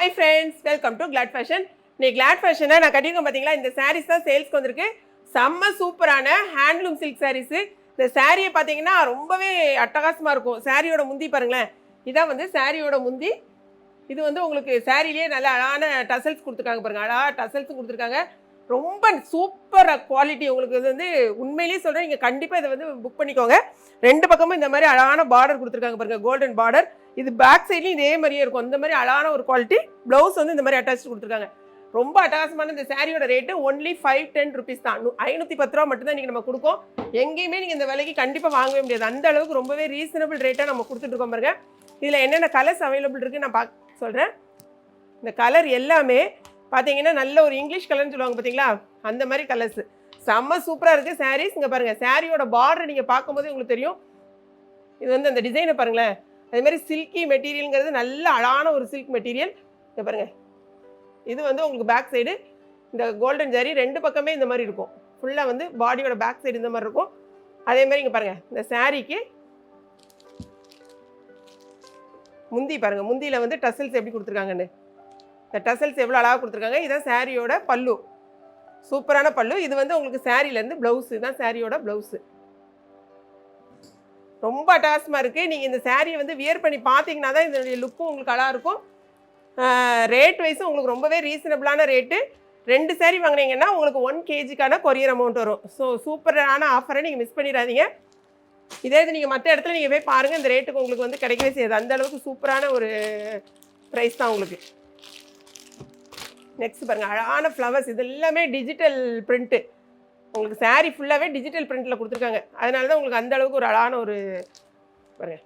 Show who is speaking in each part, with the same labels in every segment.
Speaker 1: Hi friends welcome to Glad Fashion இன்னைக்கு Claude ஃபேஷனை நான் கட்டியிருக்கேன் பார்த்தீங்களா இந்த சாரீஸ் தான் சேல்ஸ்க்கு வந்திருக்கு. செம்ம சூப்பரான ஹேண்ட்லூம் சில்க் சாரீஸு இந்த சாரியை பார்த்தீங்கன்னா ரொம்பவே அட்டகாசமாக இருக்கும். சாரியோட முந்தி பாருங்களேன். இதான் வந்து சாரியோட முந்தி. இது வந்து உங்களுக்கு சாரிலேயே நல்ல அழகான டசல்ஸ் கொடுத்துருக்காங்க பாருங்கள் அழகா டசல்ஸும் கொடுத்துருக்காங்க. ரொம்ப சூப்பர் குவாலிட்டி உங்களுக்கு இது வந்து உண்மையிலேயே சொல்கிறேன் நீங்கள் கண்டிப்பாக இதை வந்து புக் பண்ணிக்கோங்க. ரெண்டு பக்கமும் இந்த மாதிரி அழகான பார்டர் கொடுத்துருக்காங்க பாருங்க கோல்டன் பார்டர் இது பேக் சைட்லையும் இதே மாதிரியே இருக்கும். இந்த மாதிரி அழகான ஒரு குவாலிட்டி ப்ளவுஸ் வந்து இந்த மாதிரி அட்டாச் கொடுத்துருக்காங்க. ரொம்ப அட்டகாசமான இந்த சாரியோட rate only five ten rupees தான். ஐநூற்றி பத்து ரூபா மட்டும் தான் நீங்கள் நம்ம கொடுக்கோம். எங்கேயுமே நீங்கள் இந்த விலைக்கு கண்டிப்பாக வாங்கவே முடியாது. அந்த அளவுக்கு ரொம்பவே ரீசனபிள் ரேட்டாக நம்ம கொடுத்துட்ருக்கோம் பாருங்க. இதில் என்னென்ன கலர்ஸ் அவைலபிள் இருக்குது நான் பார்க்க சொல்கிறேன் இந்த கலர் எல்லாமே பார்த்தீங்கன்னா நல்ல ஒரு இங்கிலீஷ் கலர்னு சொல்லுவாங்க பார்த்தீங்களா அந்த மாதிரி கலர்ஸ் செம்ம சூப்பராக இருக்குது சாரீஸ் இங்கே பாருங்கள் சாரியோட பார்டர் நீங்கள் பார்க்கும்போது உங்களுக்கு தெரியும். இது வந்து அந்த டிசைனை பாருங்களேன். அதே மாதிரி சில்கி மெட்டீரியலுங்கிறது நல்ல அழகான ஒரு சில்க் மெட்டீரியல் இங்கே பாருங்கள் இது வந்து உங்களுக்கு பேக் சைடு இந்த கோல்டன் ஜாரி ரெண்டு பக்கமே இந்த மாதிரி இருக்கும். ஃபுல்லாக வந்து பாடியோட பேக் சைடு இந்த மாதிரி இருக்கும். அதே மாதிரி இங்கே பாருங்கள் இந்த சாரீக்கு முந்தி பாருங்கள் முந்தியில் வந்து டசல்ஸ் எப்படி கொடுத்துருக்காங்கன்னு. இந்த டசல்ஸ் எவ்வளோ அழகாக கொடுத்துருக்காங்க. இதான் சாரியோட பல்லு. சூப்பரான பல்லு. இது வந்து உங்களுக்கு சாரிலேருந்து ப்ளவுஸு இதுதான் சாரியோட ப்ளவுஸு ரொம்ப அட்டாசமாக இருக்குது நீங்கள் இந்த சாரியை வந்து வியர் பண்ணி பார்த்தீங்கன்னா தான் இதனுடைய லுக்கும் உங்களுக்கு அழகாக இருக்கும். ரேட் வைஸும் உங்களுக்கு ரொம்பவே ரீசனபிளான ரேட்டு ரெண்டு சாரி வாங்கினீங்கன்னா உங்களுக்கு ஒன் கேஜிக்கான கொரியர் அமௌண்ட் வரும். ஸோ சூப்பரான ஆஃபரை நீங்கள் மிஸ் பண்ணிடாதீங்க. இதே இது நீங்கள் மற்ற இடத்துல நீங்கள் போய் பாருங்கள் இந்த ரேட்டுக்கு உங்களுக்கு வந்து கிடைக்கவே செய்யாது. அந்த அளவுக்கு சூப்பரான ஒரு ப்ரைஸ் தான் உங்களுக்கு. நெக்ஸ்ட் பாருங்கள் அழகான ஃப்ளவர்ஸ் இது எல்லாமே டிஜிட்டல் பிரிண்ட்டு உங்களுக்கு சாரீ ஃபுல்லாகவே டிஜிட்டல் பிரிண்ட்டில் கொடுத்துருக்காங்க. அதனால தான் உங்களுக்கு அந்த அளவுக்கு ஒரு அழகான ஒரு பாருங்கள்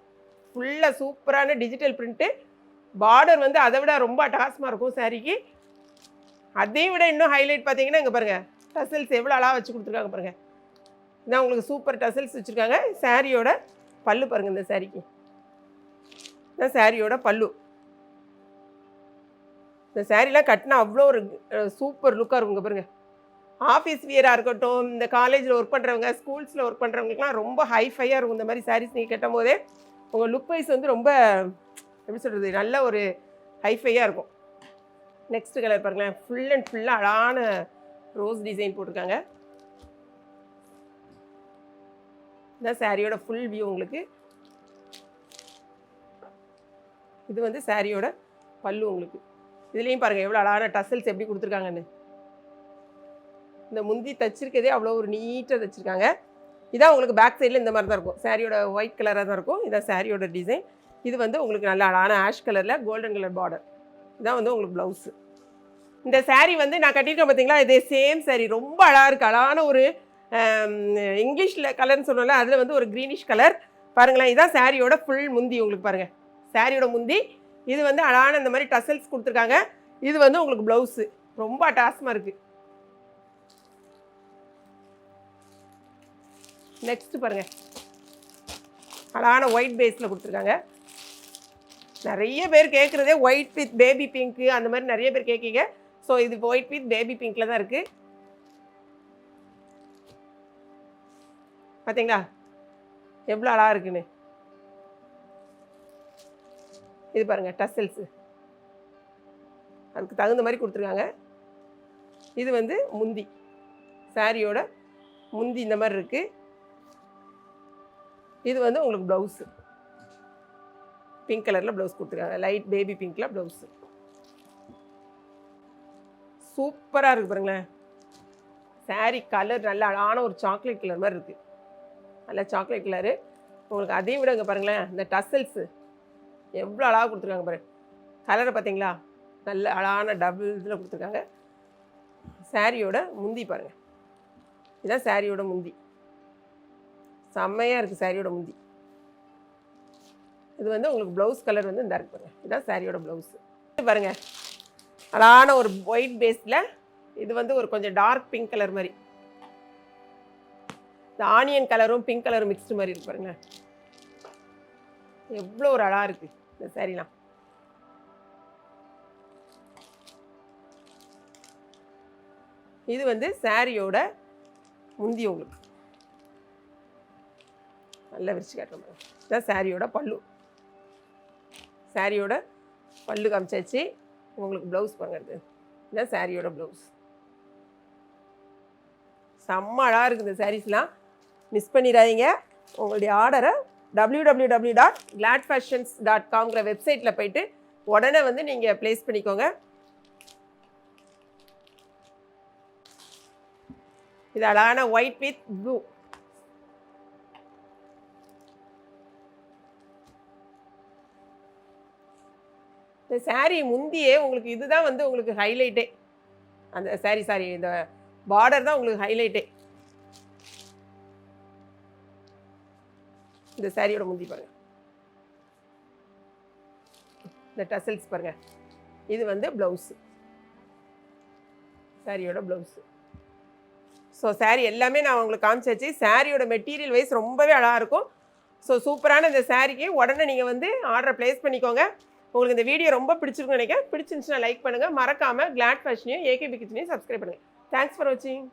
Speaker 1: ஃபுல்லாக சூப்பரான டிஜிட்டல் பிரிண்ட்டு பார்டர் வந்து அதை விட ரொம்ப அட்டகாசமாக இருக்கும் சாரீக்கு அதையும் விட இன்னும் ஹைலைட் பார்த்தீங்கன்னா இங்கே பாருங்கள் டசல்ஸ் எவ்வளோ அழகாக வச்சு கொடுத்துருக்காங்க பாருங்கள் இதான் உங்களுக்கு சூப்பர் டசல்ஸ் வச்சுருக்காங்க. சாரியோட பல்லு பாருங்கள் இந்த சாரீக்கு இதான் சாரியோட பல்லு. இந்த சாரீலாம் கட்டினா அவ்வளோ ஒரு சூப்பர் லுக்காக இருக்குங்க பாருங்க. ஆஃபீஸ் வியராக இருக்கட்டும் இந்த காலேஜில் ஒர்க் பண்ணுறவங்க ஸ்கூல்ஸில் ஒர்க் பண்ணுறவங்களுக்குலாம் ரொம்ப ஹைஃபையாக இருக்கும் இந்த மாதிரி சாரீஸ் நீங்கள் கட்டும் போதே உங்கள் லுக் வைஸ் வந்து ரொம்ப எப்படி சொல்கிறது நல்ல ஒரு ஹைஃபையாக இருக்கும். நெக்ஸ்ட் கலர் பாருங்களேன் ஃபுல் அண்ட் ஃபுல்லாக அழகான ரோஸ் டிசைன் போட்டிருக்காங்க. இந்த சாரியோட ஃபுல் வியூ உங்களுக்கு. இது வந்து சாரியோட பல்லு உங்களுக்கு. இதுலேயும் பாருங்கள் எவ்வளோ அழகான டசல்ஸ் எப்படி கொடுத்துருக்காங்கன்னு. இந்த முந்தி தச்சிருக்கதே அவ்வளோ ஒரு நீட்டாக தச்சிருக்காங்க. இதான் உங்களுக்கு பேக் சைடில் இந்த மாதிரி தான் இருக்கும். சாரியோட ஒயிட் கலராக தான் இருக்கும். இதான் சாரியோட டிசைன் இது வந்து உங்களுக்கு நல்ல அழகான ஆஷ் கலரில் கோல்டன் கலர் பார்டர் இதான் வந்து உங்களுக்கு ப்ளவுஸு இந்த சாரீ வந்து நான் கட்டியிருக்கேன் பார்த்தீங்களா இதே சேம் சாரீ ரொம்ப அழகாக இருக்குது அழகான ஒரு இங்கிலீஷில் கலர்னு சொன்னோம்ல அதில் வந்து ஒரு க்ரீனிஷ் கலர் பாருங்களேன் இதான் சாரியோட ஃபுல் முந்தி உங்களுக்கு பாருங்கள் சாரியோட முந்தி இது வந்து அழகான இந்த மாதிரி டசல்ஸ் கொடுத்துருக்காங்க. இது வந்து உங்களுக்கு ப்ளவுஸு ரொம்ப அட்டாசமாக இருக்குது நெக்ஸ்ட் பாருங்கள் அழகான ஒயிட் பேஸில் கொடுத்துருக்காங்க. நிறைய பேர் கேட்குறதே ஒயிட் வித் பேபி பிங்க்கு அந்த மாதிரி நிறைய பேர் கேட்கீங்க ஸோ இது ஒயிட் வித் பேபி பிங்க்கில் தான் இருக்குது பார்த்தீங்களா எவ்வளோ அழகாக இருக்குன்னு. இது பாருங்க டசல்ஸு அதுக்கு தகுந்த மாதிரி கொடுத்துருக்காங்க. இது வந்து முந்தி. சாரியோட முந்தி இந்த மாதிரி இருக்குது இது வந்து உங்களுக்கு ப்ளவுஸு பிங்க் கலரில் ப்ளவுஸ் கொடுத்துருக்காங்க. லைட் பேபி பிங்க்கில் ப்ளவுஸு சூப்பராக இருக்குது பாருங்களேன். Saree கலர் நல்ல அழகான ஒரு சாக்லேட் கலர் மாதிரி இருக்குது நல்ல சாக்லேட் கலரு உங்களுக்கு அதையும் விட இங்கே பாருங்களேன் இந்த டசல்ஸு எவ்வளோ அழகாக கொடுத்துருக்காங்க பாரு. கலரை பார்த்தீங்களா? நல்ல அழகான டபுள் இதில் கொடுத்துருக்காங்க. சாரியோட முந்தி பாருங்கள் இதுதான் சாரியோட முந்தி. செம்மையாக இருக்குது சாரியோட முந்தி. இது வந்து உங்களுக்கு ப்ளவுஸ் கலர் வந்து இந்த இருக்கு இதுதான் இதான் சாரியோட ப்ளவுஸு பாருங்கள் அழகான ஒரு ஒயிட் பேஸில் இது வந்து ஒரு கொஞ்சம் டார்க் பிங்க் கலர் மாதிரி. இந்த ஆனியன் கலரும் பிங்க் கலரும் மிக்ஸ்டு மாதிரி இருக்கு பாருங்க. எவ்வளோ ஒரு அழகா இருக்குது இந்த சாரீலாம். இது வந்து சாரியோட முந்தி உங்களுக்கு. நல்லா விரிச்சு காட்டுறோம் இதுதான் சாரியோட பல்லு. சாரியோட பல்லு காமிச்சாச்சு உங்களுக்கு ப்ளவுஸ் பண்ணுறது இதுதான் சாரியோட ப்ளவுஸ் செம்ம அழகாக இருக்குது இந்த சாரீஸ்லாம் மிஸ் பண்ணிடாதீங்க. உங்களுடைய ஆர்டரை W W W dot Glad fashions dot காம்ங்கிற வெப்சைட்டில் போயிட்டு உடனே வந்து நீங்கள் ப்ளேஸ் பண்ணிக்கோங்க. இது அழகான ஒயிட் வித் ப்ளூ இந்த saree முந்தியே உங்களுக்கு இதுதான் வந்து உங்களுக்கு ஹைலைட்டே அந்த saree சாரி இந்த பார்டர் தான் உங்களுக்கு ஹைலைட்டே இந்த சாரியோட முந்தி பாருங்க. இந்த டசல்ஸ் பாருங்க. இது வந்து ப்ளவுஸு சாரியோட ப்ளவுஸு ஸோ saree எல்லாமே நான் உங்களுக்கு காமிச்சாச்சு சாரியோட மெட்டீரியல் வைஸ் ரொம்பவே அழகாக இருக்கும். ஸோ சூப்பரான இந்த சாரிக்கு உடனே நீங்கள் வந்து ஆர்டரை ப்ளேஸ் பண்ணிக்கோங்க. உங்களுக்கு இந்த வீடியோ ரொம்ப பிடிச்சிருக்குன்னு நினைக்கிறேன். பிடிச்சிருந்துச்சுன்னா லைக் பண்ணுங்கள் மறக்காமல் கிளாட் ஃபேஷனையும் ஏகேபி கிச்சனையும் சப்ஸ்கிரைப் பண்ணுங்கள் தேங்க்ஸ் ஃபார் வாட்சிங்